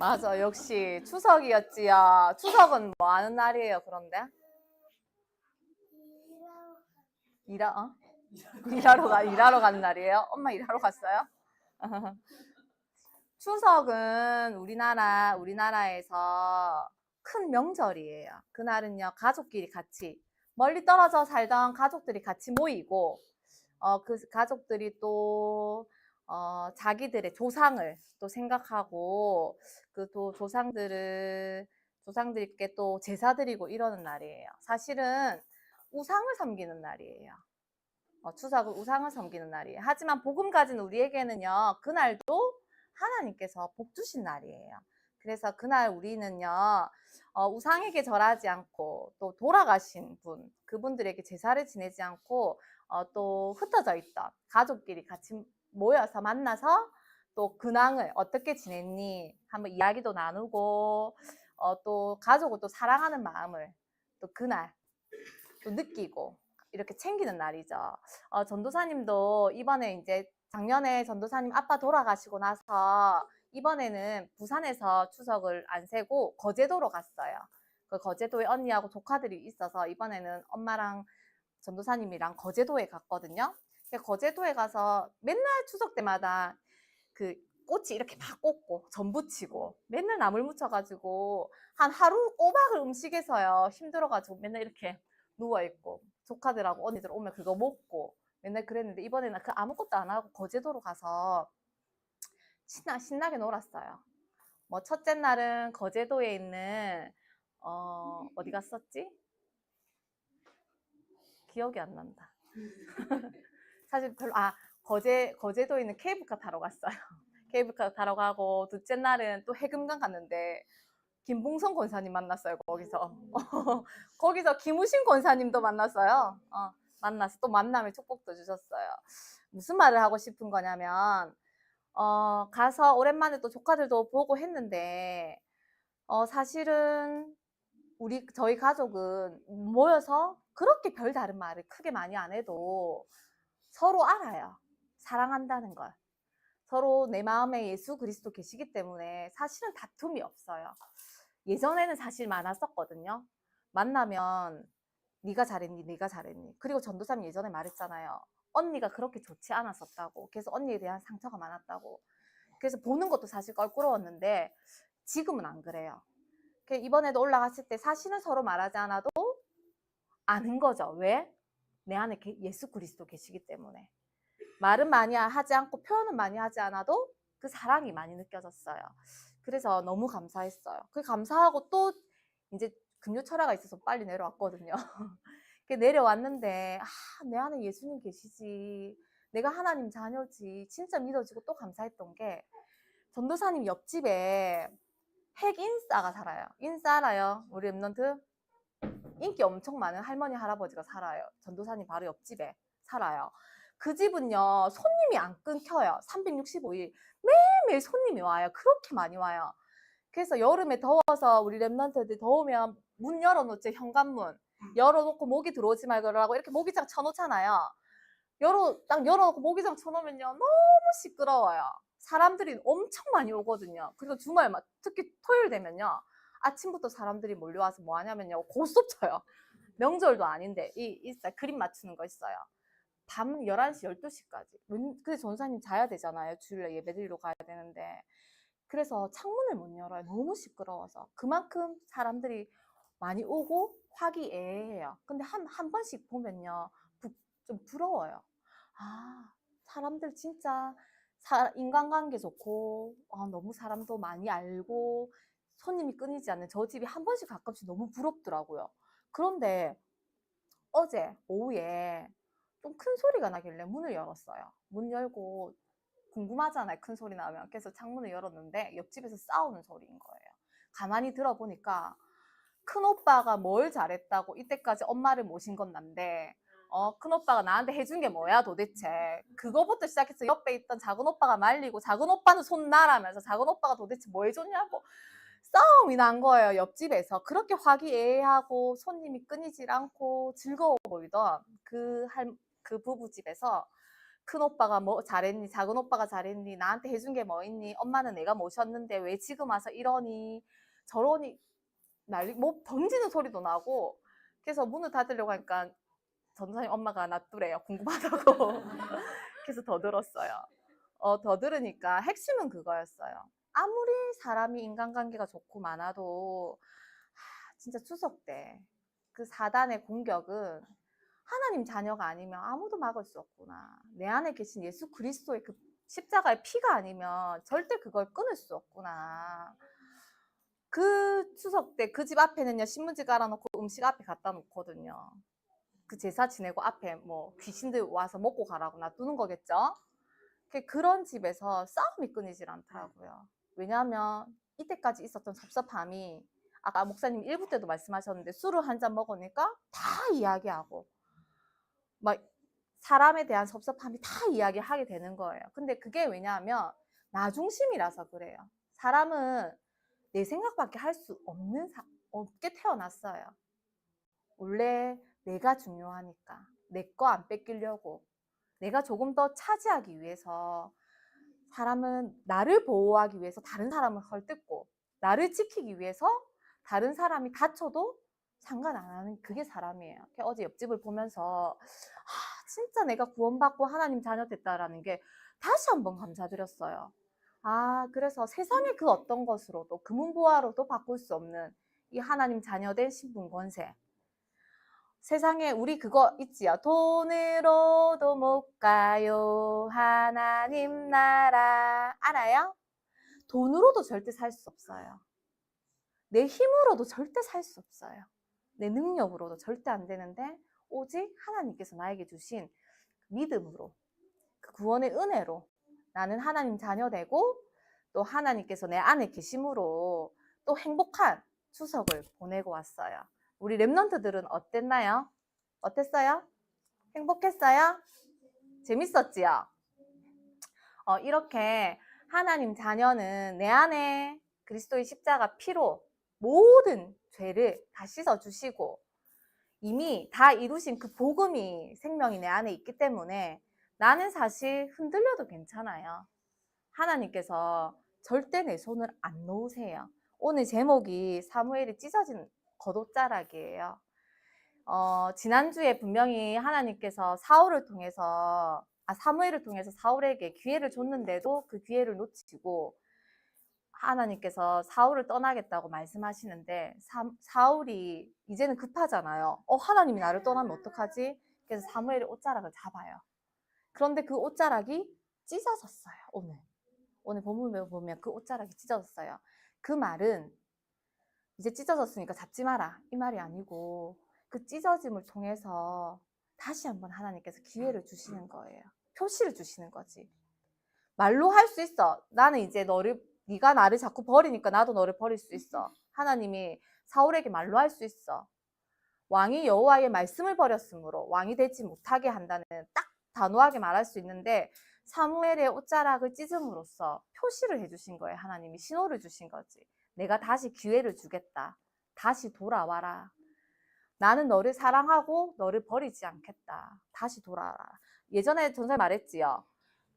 맞아, 역시 추석이었지요. 추석은 뭐 하는 날이에요, 그런데? 일하, 어? 일하러 가, 일하러 가는 날이에요? 엄마 일하러 갔어요? 추석은 우리나라, 우리나라에서 큰 명절이에요. 그날은요, 가족끼리 같이, 멀리 떨어져 살던 가족들이 같이 모이고, 어, 그 가족들이 또, 어, 자기들의 조상을 또 생각하고, 그 또 조상들을, 조상들께 또 제사 드리고 이러는 날이에요. 사실은 우상을 섬기는 날이에요. 어, 추석은 우상을 섬기는 날이에요. 하지만 복음 가진 우리에게는요, 그날도 하나님께서 복 주신 날이에요. 그래서 그날 우리는요, 어, 우상에게 절하지 않고, 또 돌아가신 분, 그분들에게 제사를 지내지 않고, 어, 또 흩어져 있던 가족끼리 같이 모여서 만나서 또 근황을 어떻게 지냈니? 한번 이야기도 나누고, 어, 또 가족을 또 사랑하는 마음을 또 그날 또 느끼고, 이렇게 챙기는 날이죠. 어, 전도사님도 이번에 이제 작년에 전도사님 아빠 돌아가시고 나서 이번에는 부산에서 추석을 안 세고 거제도로 갔어요. 그 거제도에 언니하고 조카들이 있어서 이번에는 엄마랑 전도사님이랑 거제도에 갔거든요. 거제도에 가서 맨날 추석 때마다 그 꽃이 이렇게 막 꽂고 전 부치고 맨날 나물 묻혀가지고 한 하루 꼬박을 음식에서요 힘들어가지고 맨날 이렇게 누워있고 조카들하고 언니들 오면 그거 먹고 맨날 그랬는데 이번에는 그 아무것도 안 하고 거제도로 가서 신나, 신나게 놀았어요. 뭐 첫째 날은 거제도에 있는 어, 어디 갔었지? 기억이 안 난다. 사실 별로 아 거제 거제도에 있는 케이블카 타러 갔어요. 케이블카 타러 가고 둘째 날은 또 해금강 갔는데 김봉선 권사님 만났어요 거기서 거기서 김우신 권사님도 만났어요. 어, 만나서 또 만남의 축복도 주셨어요. 무슨 말을 하고 싶은 거냐면 어, 가서 오랜만에 또 조카들도 보고 했는데 어, 사실은 우리 저희 가족은 모여서 그렇게 별 다른 말을 크게 많이 안 해도 서로 알아요. 사랑한다는 걸. 서로 내 마음에 예수 그리스도 계시기 때문에 사실은 다툼이 없어요. 예전에는 사실 많았었거든요. 만나면 네가 잘했니, 네가 잘했니. 그리고 전도사님 예전에 말했잖아요. 언니가 그렇게 좋지 않았었다고. 그래서 언니에 대한 상처가 많았다고. 그래서 보는 것도 사실 껄끄러웠는데 지금은 안 그래요. 그 이번에도 올라갔을 때 사실은 서로 말하지 않아도 아는 거죠. 왜? 내 안에 게- 예수 그리스도 계시기 때문에. 말은 많이 하지 않고 표현은 많이 하지 않아도 그 사랑이 많이 느껴졌어요. 그래서 너무 감사했어요. 그 감사하고 또 이제 금요 철화가 있어서 빨리 내려왔거든요. 그 내려왔는데 아, 내 안에 예수님 계시지. 내가 하나님 자녀지. 진짜 믿어지고 또 감사했던 게 전도사님 옆집에 핵 인싸가 살아요. 인싸 알아요? 우리 랩런트? 인기 엄청 많은 할머니 할아버지가 살아요. 전도사님 바로 옆집에 살아요. 그 집은요 손님이 안 끊겨요. 365일 매일매일 손님이 와요. 그렇게 많이 와요. 그래서 여름에 더워서 우리 랩런트들 더우면 문 열어놓지 현관문 열어놓고 모기 들어오지 말라고 이렇게 모기장 쳐놓잖아요. 열어 딱 열어놓고 모기장 쳐놓으면요 너무 시끄러워요. 사람들이 엄청 많이 오거든요. 그리고 주말 막 특히 토요일 되면요 아침부터 사람들이 몰려와서 뭐 하냐면요 고스톱 쳐요. 명절도 아닌데 이 있어요. 그림 맞추는 거 있어요. 밤 11시, 12시까지. 근데 전사님 자야 되잖아요. 주일날 예배 드리러 가야 되는데. 그래서 창문을 못 열어요. 너무 시끄러워서. 그만큼 사람들이 많이 오고 화기애애해요. 근데 한, 한 번씩 보면요. 부- 좀 부러워요. 아, 사람들 진짜 사- 인간관계 좋고, 아, 너무 사람도 많이 알고, 손님이 끊이지 않는 저 집이 한 번씩 가끔씩 너무 부럽더라고요. 그런데 어제 오후에 좀 큰 소리가 나길래 문을 열었어요. 문 열고 궁금하잖아요. 큰 소리 나면. 그래서 창문을 열었는데 옆집에서 싸우는 소리인 거예요. 가만히 들어보니까 큰 오빠가 뭘 잘했다고 이때까지 엄마를 모신 건 난데 어, 큰 오빠가 나한테 해준 게 뭐야 도대체. 그거부터 시작해서 옆에 있던 작은 오빠가 말리고 작은 오빠는 손 나라면서 작은 오빠가 도대체 뭐 해줬냐고 싸움이 난 거예요. 옆집에서. 그렇게 화기애애하고 손님이 끊이질 않고 즐거워 보이던 그 할, 그 부부집에서 큰 오빠가 뭐 잘했니? 작은 오빠가 잘했니? 나한테 해준 게 뭐 있니? 엄마는 내가 모셨는데 왜 지금 와서 이러니? 저러니? 난리, 뭐 던지는 소리도 나고. 그래서 문을 닫으려고 하니까 전도사님 엄마가 놔두래요. 궁금하다고. 그래서 더 들었어요. 어, 더 들으니까 핵심은 그거였어요. 아무리 사람이 인간관계가 좋고 많아도 하, 진짜 추석 때 그 사단의 공격은 하나님 자녀가 아니면 아무도 막을 수 없구나. 내 안에 계신 예수 그리스도의 그 십자가의 피가 아니면 절대 그걸 끊을 수 없구나. 그 추석 때 그 집 앞에는요 신문지 깔아놓고 음식 앞에 갖다 놓거든요. 그 제사 지내고 앞에 뭐 귀신들 와서 먹고 가라고 놔두는 거겠죠. 그- 그런 집에서 싸움이 끊이질 않더라고요. 왜냐하면 이때까지 있었던 섭섭함이 아까 목사님 1부 때도 말씀하셨는데 술을 한 잔 먹으니까 다 이야기하고 막 사람에 대한 섭섭함이 다 이야기하게 되는 거예요. 근데 그게 왜냐하면 나 중심이라서 그래요. 사람은 내 생각밖에 할 수 없는 사, 없게 태어났어요. 원래 내가 중요하니까 내 거 안 뺏기려고 내가 조금 더 차지하기 위해서 사람은 나를 보호하기 위해서 다른 사람을 헐뜯고 나를 지키기 위해서 다른 사람이 다쳐도 상관 안 하는 그게 사람이에요. 어제 옆집을 보면서 아, 진짜 내가 구원받고 하나님 자녀 됐다라는 게 다시 한번 감사드렸어요. 아, 그래서 세상의 그 어떤 것으로도 금은보화로도 바꿀 수 없는 이 하나님 자녀된 신분 권세. 세상에 우리 그거 있지요. 돈으로도 못 가요. 하나님 나라. 알아요? 돈으로도 절대 살 수 없어요. 내 힘으로도 절대 살 수 없어요. 내 능력으로도 절대 안 되는데 오직 하나님께서 나에게 주신 믿음으로 그 구원의 은혜로 나는 하나님 자녀 되고 또 하나님께서 내 안에 계심으로 또 행복한 추석을 보내고 왔어요. 우리 랩런트들은 어땠나요? 어땠어요? 행복했어요? 재밌었지요? 어, 이렇게 하나님 자녀는 내 안에 그리스도의 십자가 피로 모든 죄를 다 씻어주시고 이미 다 이루신 그 복음이 생명이 내 안에 있기 때문에 나는 사실 흔들려도 괜찮아요. 하나님께서 절대 내 손을 안 놓으세요. 오늘 제목이 사무엘이 찢어진 겉옷자락이에요. 어, 지난주에 분명히 하나님께서 사울을 통해서, 아, 사무엘을 통해서 사울에게 기회를 줬는데도 그 기회를 놓치고 하나님께서 사울을 떠나겠다고 말씀하시는데 사, 사울이 이제는 급하잖아요. 어, 하나님이 나를 떠나면 어떡하지? 그래서 사무엘이 옷자락을 잡아요. 그런데 그 옷자락이 찢어졌어요, 오늘. 오늘 본문에 보면 그 옷자락이 찢어졌어요. 그 말은 이제 찢어졌으니까 잡지 마라. 이 말이 아니고 그 찢어짐을 통해서 다시 한번 하나님께서 기회를 주시는 거예요. 표시를 주시는 거지. 말로 할 수 있어. 나는 이제 너를 네가 나를 자꾸 버리니까 나도 너를 버릴 수 있어. 하나님이 사울에게 말로 할 수 있어. 왕이 여호와의 말씀을 버렸으므로 왕이 되지 못하게 한다는 딱 단호하게 말할 수 있는데 사무엘의 옷자락을 찢음으로써 표시를 해주신 거예요. 하나님이 신호를 주신 거지. 내가 다시 기회를 주겠다. 다시 돌아와라. 나는 너를 사랑하고 너를 버리지 않겠다. 다시 돌아와라. 예전에 전설 말했지요.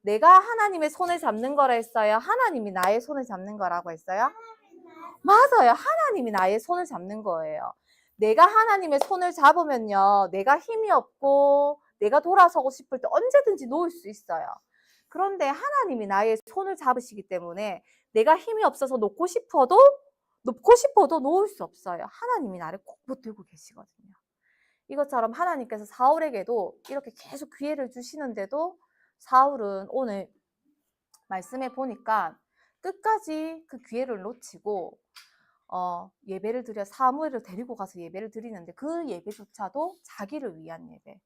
내가 하나님의 손을 잡는 거라 했어요. 하나님이 나의 손을 잡는 거라고 했어요. 맞아요. 하나님이 나의 손을 잡는 거예요. 내가 하나님의 손을 잡으면요. 내가 힘이 없고 내가 돌아서고 싶을 때 언제든지 놓을 수 있어요. 그런데 하나님이 나의 손을 잡으시기 때문에 내가 힘이 없어서 놓고 싶어도 놓고 싶어도 놓을 수 없어요. 하나님이 나를 꼭 붙들고 계시거든요. 이것처럼 하나님께서 사울에게도 이렇게 계속 기회를 주시는데도 사울은 오늘 말씀에 보니까 끝까지 그 기회를 놓치고 어, 예배를 드려 사무엘을 데리고 가서 예배를 드리는데 그 예배조차도 자기를 위한 예배.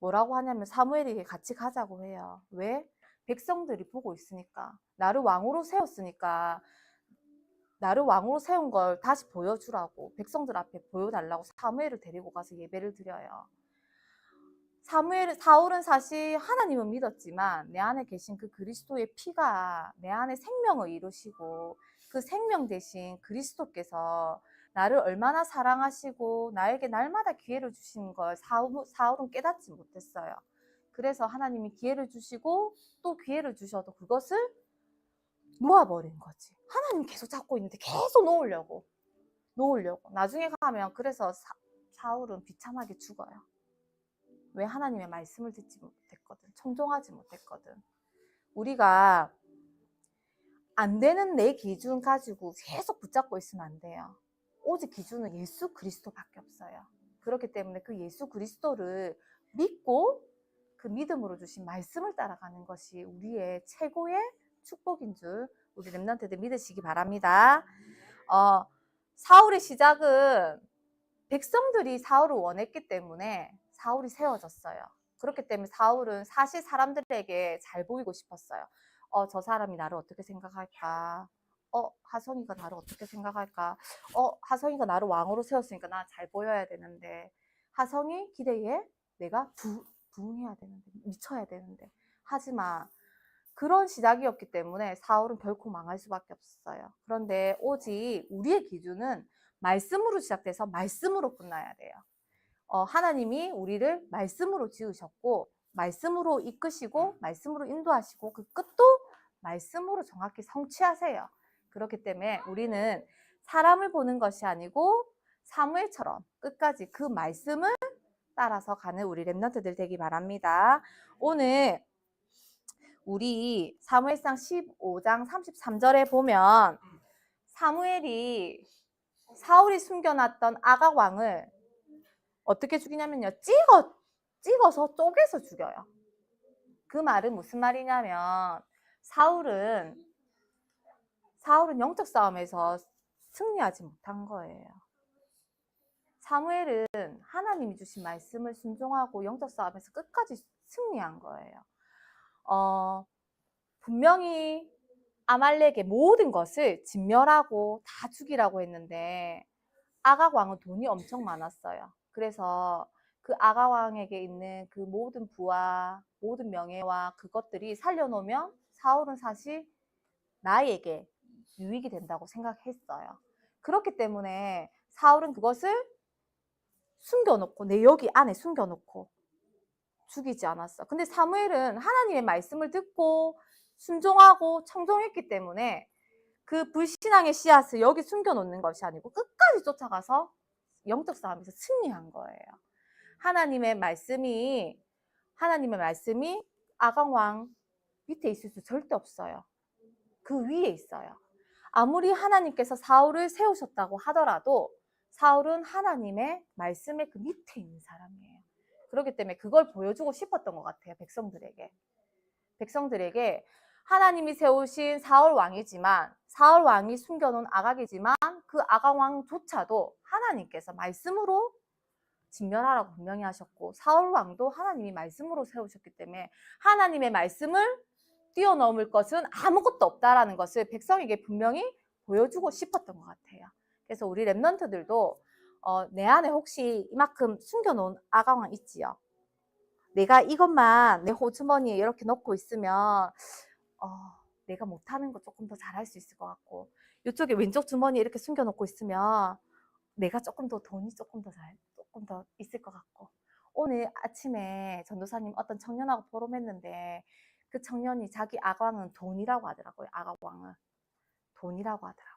뭐라고 하냐면 사무엘에게 같이 가자고 해요. 왜? 백성들이 보고 있으니까. 나를 왕으로 세웠으니까 나를 왕으로 세운 걸 다시 보여주라고 백성들 앞에 보여달라고 사무엘을 데리고 가서 예배를 드려요. 사무엘 사울은 사실 하나님은 믿었지만 내 안에 계신 그 그리스도의 피가 내 안에 생명을 이루시고 그 생명 대신 그리스도께서 나를 얼마나 사랑하시고 나에게 날마다 기회를 주시는 걸 사울, 사울은 깨닫지 못했어요. 그래서 하나님이 기회를 주시고 또 기회를 주셔도 그것을 놓아버린 거지. 하나님 계속 잡고 있는데 계속 놓으려고. 놓으려고. 나중에 가면 그래서 사, 사울은 비참하게 죽어요. 왜 하나님의 말씀을 듣지 못했거든. 청종하지 못했거든. 우리가 안 되는 내 기준 가지고 계속 붙잡고 있으면 안 돼요. 오직 기준은 예수 그리스도밖에 없어요. 그렇기 때문에 그 예수 그리스도를 믿고 그 믿음으로 주신 말씀을 따라가는 것이 우리의 최고의 축복인 줄 우리 랩런트들 믿으시기 바랍니다. 어, 사울의 시작은 백성들이 사울을 원했기 때문에 사울이 세워졌어요. 그렇기 때문에 사울은 사실 사람들에게 잘 보이고 싶었어요. 어, 저 사람이 나를 어떻게 생각할까? 어, 하성이가 나를 어떻게 생각할까? 어, 하성이가 나를 왕으로 세웠으니까 나 잘 보여야 되는데 하성이 기대에 내가 부, 부응해야 되는데 미쳐야 되는데 하지만 그런 시작이었기 때문에 사울은 결코 망할 수밖에 없었어요. 그런데 오직 우리의 기준은 말씀으로 시작돼서 말씀으로 끝나야 돼요. 어, 하나님이 우리를 말씀으로 지으셨고 말씀으로 이끄시고 말씀으로 인도하시고 그 끝도 말씀으로 정확히 성취하세요. 그렇기 때문에 우리는 사람을 보는 것이 아니고 사무엘처럼 끝까지 그 말씀을 따라서 가는 우리 랩런트들 되기 바랍니다. 오늘 우리 사무엘상 15장 33절에 보면 사무엘이 사울이 숨겨놨던 아각 왕을 어떻게 죽이냐면요. 찍어 찍어서 쪼개서 죽여요. 그 말은 무슨 말이냐면 사울은 사울은 영적 싸움에서 승리하지 못한 거예요. 사무엘은 하나님이 주신 말씀을 순종하고 영적 싸움에서 끝까지 승리한 거예요. 어, 분명히 아말렉의 모든 것을 진멸하고 다 죽이라고 했는데 아각 왕은 돈이 엄청 많았어요. 그래서 그 아가 왕에게 있는 그 모든 부와 모든 명예와 그것들이 살려놓으면 사울은 사실 나에게 유익이 된다고 생각했어요. 그렇기 때문에 사울은 그것을 숨겨놓고 내 여기 안에 숨겨놓고 죽이지 않았어. 근데 사무엘은 하나님의 말씀을 듣고 순종하고 청종했기 때문에 그 불신앙의 씨앗을 여기 숨겨놓는 것이 아니고 끝까지 쫓아가서 영적 싸움에서 승리한 거예요. 하나님의 말씀이 하나님의 말씀이 아강 왕 밑에 있을 수 절대 없어요. 그 위에 있어요. 아무리 하나님께서 사울을 세우셨다고 하더라도 사울은 하나님의 말씀의 그 밑에 있는 사람이에요. 그렇기 때문에 그걸 보여주고 싶었던 것 같아요. 백성들에게. 백성들에게 하나님이 세우신 사울 왕이지만 사울 왕이 숨겨놓은 아각이지만 그 아각 왕조차도 하나님께서 말씀으로 진멸하라고 분명히 하셨고 사울 왕도 하나님이 말씀으로 세우셨기 때문에 하나님의 말씀을 뛰어넘을 것은 아무것도 없다라는 것을 백성에게 분명히 보여주고 싶었던 것 같아요. 그래서 우리 랩런트들도 어, 내 안에 혹시 이만큼 숨겨놓은 아강왕 있지요? 내가 이것만 내 호주머니에 이렇게 넣고 있으면 어, 내가 못하는 거 조금 더 잘할 수 있을 것 같고 이쪽에 왼쪽 주머니에 이렇게 숨겨놓고 있으면 내가 조금 더 돈이 조금 더 잘, 조금 더 있을 것 같고 오늘 아침에 전도사님 어떤 청년하고 포럼했는데 그 청년이 자기 아광은 돈이라고 하더라고요. 아광은 돈이라고 하더라고요.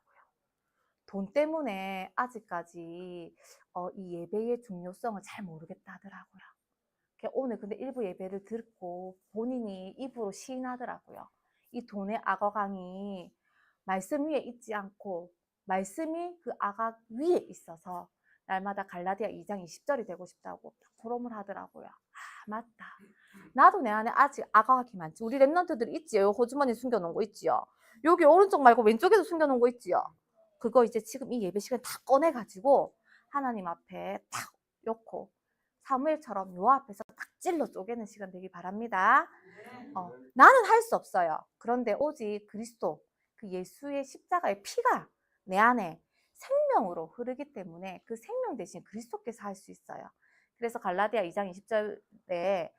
돈 때문에 아직까지 어, 이 예배의 중요성을 잘 모르겠다 하더라고요. 오늘 근데 일부 예배를 듣고 본인이 입으로 시인하더라고요. 이 돈의 악어강이 말씀 위에 있지 않고 말씀이 그 악악 위에 있어서 날마다 갈라디아 2장 20절이 되고 싶다고 포럼을 하더라고요. 아 맞다. 나도 내 안에 아직 악악이 많지. 우리 랩런트들 있지요. 호주머니 숨겨놓은 거 있지요. 여기 오른쪽 말고 왼쪽에도 숨겨놓은 거 있지요. 그거 이제 지금 이 예배 시간 다 꺼내 가지고 하나님 앞에 탁 놓고 사무엘처럼 요 앞에서 딱 찔러 쪼개는 시간 되기 바랍니다. 어, 나는 할 수 없어요. 그런데 오직 그리스도 그 예수의 십자가의 피가 내 안에 생명으로 흐르기 때문에 그 생명 대신 그리스도께서 할 수 있어요. 그래서 갈라디아 2장 20절에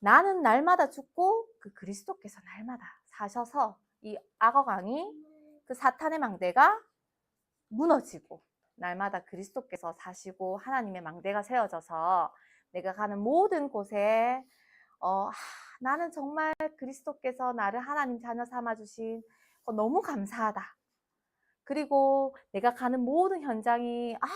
나는 날마다 죽고 그 그리스도께서 날마다 사셔서 이 악어강이 그 사탄의 망대가 무너지고 날마다 그리스도께서 사시고 하나님의 망대가 세워져서 내가 가는 모든 곳에 어, 아, 나는 정말 그리스도께서 나를 하나님 자녀 삼아 주신 거 너무 감사하다. 그리고 내가 가는 모든 현장이 아,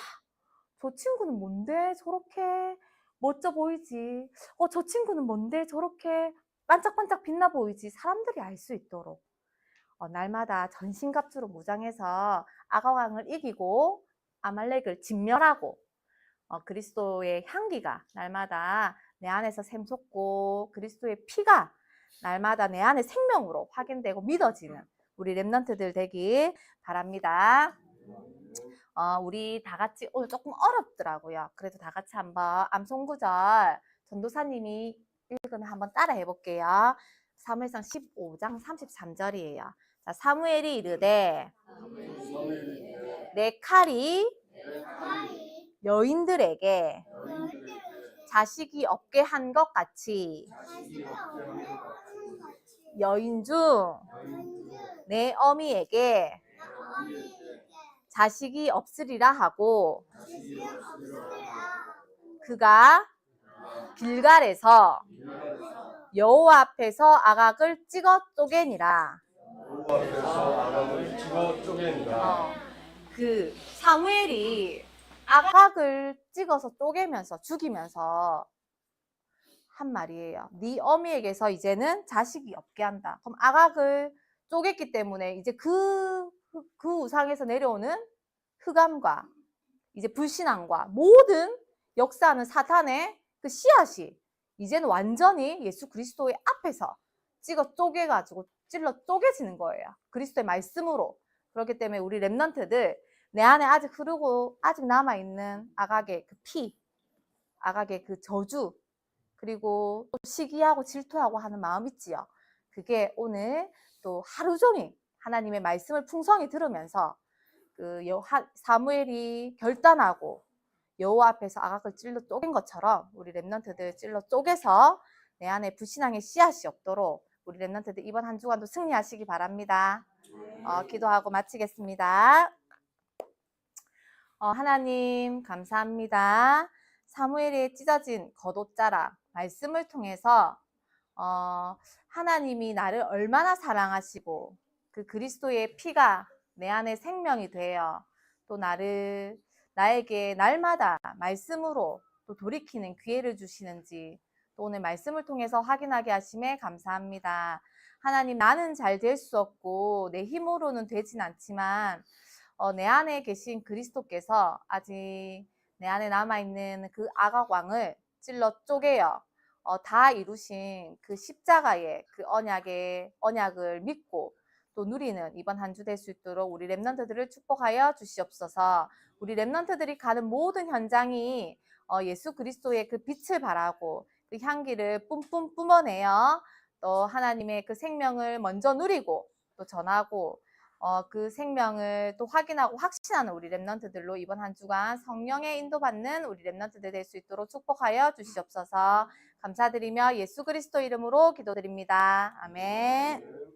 저 친구는 뭔데 저렇게 멋져 보이지? 어, 저 친구는 뭔데 저렇게 반짝반짝 빛나 보이지? 사람들이 알 수 있도록 어, 날마다 전신갑주로 무장해서 아가왕을 이기고 아말렉을 진멸하고 어, 그리스도의 향기가 날마다 내 안에서 샘솟고 그리스도의 피가 날마다 내 안에 생명으로 확인되고 믿어지는 우리 랩런트들 되기 바랍니다. 어, 우리 다 같이 오늘 조금 어렵더라고요. 그래도 다 같이 한번 암송구절 전도사님이 읽으면 한번 따라 해볼게요. 사무엘상 15장 33절이에요. 자, 사무엘이 이르되 내 칼이 여인들에게 자식이 없게 한 것 같이 여인 중 내 어미에게 자식이 없으리라 하고 그가 길갈에서 여호와 앞에서 아각을 찍어 쪼개니라. 여호와 앞에서 아람을 찍어 쪼개니라. 어, 그 사무엘이 아각을 찍어서 쪼개면서 죽이면서 한 말이에요. 네 어미에게서 이제는 자식이 없게 한다. 그럼 아각을 쪼갰기 때문에 이제 그, 그- 그 우상에서 내려오는 흑암과 이제 불신앙과 모든 역사하는 사탄의 그 씨앗이 이제는 완전히 예수 그리스도의 앞에서 찍어 쪼개가지고 찔러 쪼개지는 거예요. 그리스도의 말씀으로. 그렇기 때문에 우리 랩런트들 내 안에 아직 흐르고 아직 남아있는 아각의 그 피, 아각의 그 저주, 그리고 또 시기하고 질투하고 하는 마음 있지요. 그게 오늘 또 하루 종일 하나님의 말씀을 풍성히 들으면서 그 사무엘이 결단하고 여호와 앞에서 아각을 찔러 쪼갠 것처럼 우리 랩런트들 찔러 쪼개서 내 안에 불신앙의 씨앗이 없도록 우리 랩런트들 이번 한 주간도 승리하시기 바랍니다. 어, 기도하고 마치겠습니다. 어, 하나님 감사합니다. 사무엘의 찢어진 겉옷자락 말씀을 통해서 어, 하나님이 나를 얼마나 사랑하시고 그 그리스도의 피가 내 안에 생명이 되어 또 나를 나에게 날마다 말씀으로 또 돌이키는 기회를 주시는지 또 오늘 말씀을 통해서 확인하게 하심에 감사합니다. 하나님 나는 잘 될 수 없고 내 힘으로는 되진 않지만 어, 내 안에 계신 그리스도께서 아직 내 안에 남아있는 그 아각왕을 찔러 쪼개어 어, 다 이루신 그 십자가의 그 언약의 언약을 믿고 또 누리는 이번 한 주 될 수 있도록 우리 랩런트들을 축복하여 주시옵소서. 우리 랩런트들이 가는 모든 현장이 어, 예수 그리스도의 그 빛을 발하고 그 향기를 뿜뿜 뿜어내어 또 하나님의 그 생명을 먼저 누리고 또 전하고 어, 그 생명을 또 확인하고 확신하는 우리 랩런트들로 이번 한 주간 성령의 인도받는 우리 랩런트들 될 수 있도록 축복하여 주시옵소서. 감사드리며 예수 그리스도 이름으로 기도드립니다. 아멘.